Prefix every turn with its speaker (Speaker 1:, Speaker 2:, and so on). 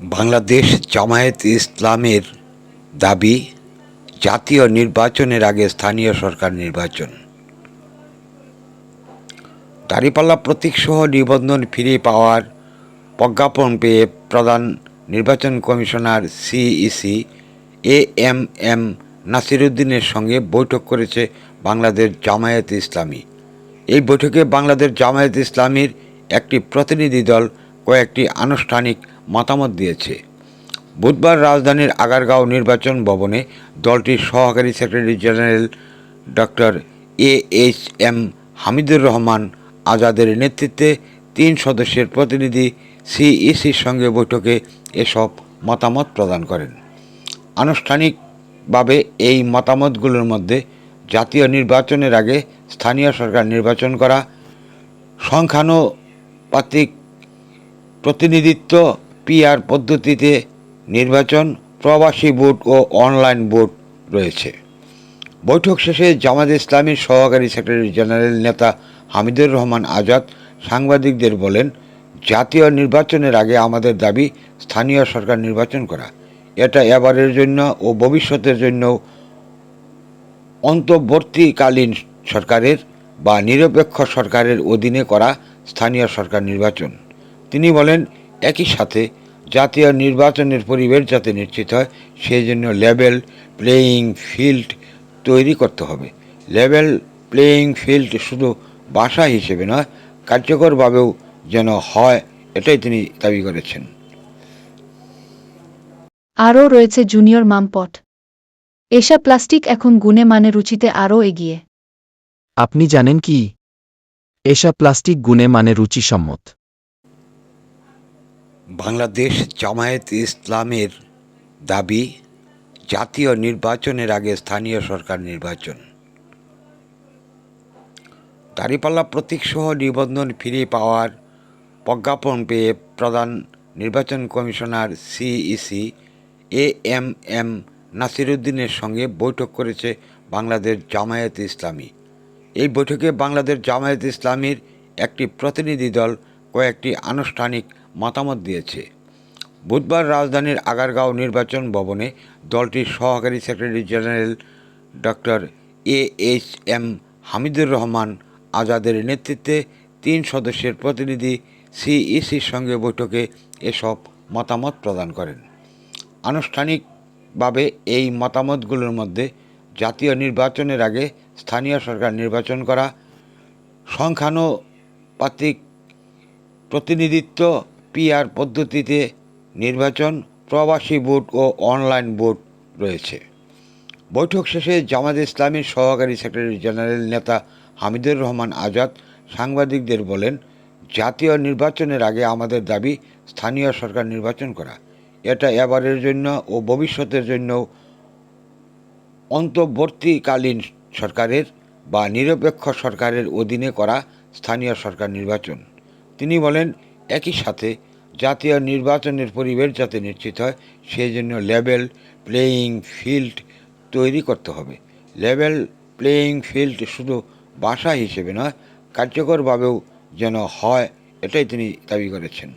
Speaker 1: বাংলাদেশ জামায়াত ইসলামের দাবি, জাতীয় নির্বাচনের আগে স্থানীয় সরকার নির্বাচন। দাঁড়িপাল্লা প্রতীকসহ নিবন্ধন ফিরে পাওয়ার প্রজ্ঞাপন পেয়ে প্রধান নির্বাচন commissioner CEC A M M নাসিরুদ্দিনের সঙ্গে বৈঠক করেছে বাংলাদেশ জামায়াত ইসলামী। এই বৈঠকে বাংলাদেশ জামায়াত ইসলামীর একটি প্রতিনিধি দল, কয়েকটি আনুষ্ঠানিক মতামত দিয়েছে। বুধবার রাজধানীর আগারগাঁও নির্বাচন ভবনে দলটির সহকারী secretary general doctor A H M Hamidur Rahman আজাদের নেতৃত্বে তিন সদস্যের প্রতিনিধি সিইসির সঙ্গে বৈঠকে এসব মতামত প্রদান করেন। আনুষ্ঠানিকভাবে এই মতামতগুলোর মধ্যে জাতীয় নির্বাচনের আগে স্থানীয় সরকার নির্বাচন করা, সংখ্যানুপাতিক প্রতিনিধিত্ব পিআর পদ্ধতিতে নির্বাচন, প্রবাসী ভোট ও অনলাইন ভোট রয়েছে। বৈঠক শেষে জামাত ইসলামীর সহকারী সেক্রেটারি জেনারেল নেতা হামিদুর রহমান আজাদ সাংবাদিকদের বলেন, জাতীয় নির্বাচনের আগে আমাদের দাবি স্থানীয় সরকার নির্বাচন করা। এটা এবারের জন্য ও ভবিষ্যতের জন্য অন্তর্বর্তীকালীন সরকারের বা নিরপেক্ষ সরকারের অধীনে করা স্থানীয় সরকার নির্বাচন। তিনি বলেন একই সাথে জাতীয় নির্বাচনের পরিবেশ যাতে নিশ্চিত হয় সেই জন্য লেভেল প্লেয়িং ফিল্ড তৈরি করতে হবে। লেভেল প্লেয়িং ফিল্ড শুধু বাসা হিসেবে নয় কার্যকরভাবেও যেন হয় এটাই তিনি দাবি করেছেন।
Speaker 2: আরও রয়েছে জুনিয়র মামপট। এসা প্লাস্টিক এখন গুণে মানে রুচিতে আরও এগিয়ে।
Speaker 3: আপনি জানেন কি? এসা প্লাস্টিক গুণে মানে রুচিসম্মত।
Speaker 1: বাংলাদেশ জামায়াত ইসলামের দাবি, জাতীয় নির্বাচনের আগে স্থানীয় সরকার নির্বাচন। দাঁড়িপাল্লা প্রতীকসহ নিবন্ধন ফিরে পাওয়ার প্রজ্ঞাপন পেয়ে প্রধান নির্বাচন commissioner CEC A M M নাসিরুদ্দিনের সঙ্গে বৈঠক করেছে বাংলাদেশ জামায়াত ইসলামী। এই বৈঠকে বাংলাদেশ জামায়াত ইসলামীর একটি প্রতিনিধি দল, কয়েকটি আনুষ্ঠানিক মতামত দিয়েছে। বুধবার রাজধানীর আগারগাঁও নির্বাচন ভবনে দলটির সহকারী secretary general doctor A H M Hamidur Rahman আজাদের নেতৃত্বে তিন সদস্যের প্রতিনিধি সিইসির সঙ্গে বৈঠকে এসব মতামত প্রদান করেন। আনুষ্ঠানিকভাবে এই মতামতগুলোর মধ্যে জাতীয় নির্বাচনের আগে স্থানীয় সরকার নির্বাচন করা, সংখ্যানুপাতিক প্রতিনিধিত্ব পিআর পদ্ধতিতে নির্বাচন, প্রবাসী ভোট ও অনলাইন ভোট রয়েছে। বৈঠক শেষে জামাত ইসলামীর সহকারী সেক্রেটারি জেনারেল নেতা হামিদুর রহমান আজাদ সাংবাদিকদের বলেন, জাতীয় নির্বাচনের আগে আমাদের দাবি স্থানীয় সরকার নির্বাচন করা। এটা এবারের জন্য ও ভবিষ্যতের জন্য অন্তর্বর্তীকালীন সরকারের বা নিরপেক্ষ সরকারের অধীনে করা স্থানীয় সরকার নির্বাচন। তিনি বলেন, একই সাথে জাতীয় নির্বাচনের পরিবেশ যাতে নিশ্চিত হয় সেই জন্য লেভেল প্লেয়িং ফিল্ড তৈরি করতে হবে। লেভেল প্লেয়িং ফিল্ড শুধু বাসা হিসেবে নয়, কার্যকরভাবেও যেন হয়, এটাই তিনি দাবি করেছেন।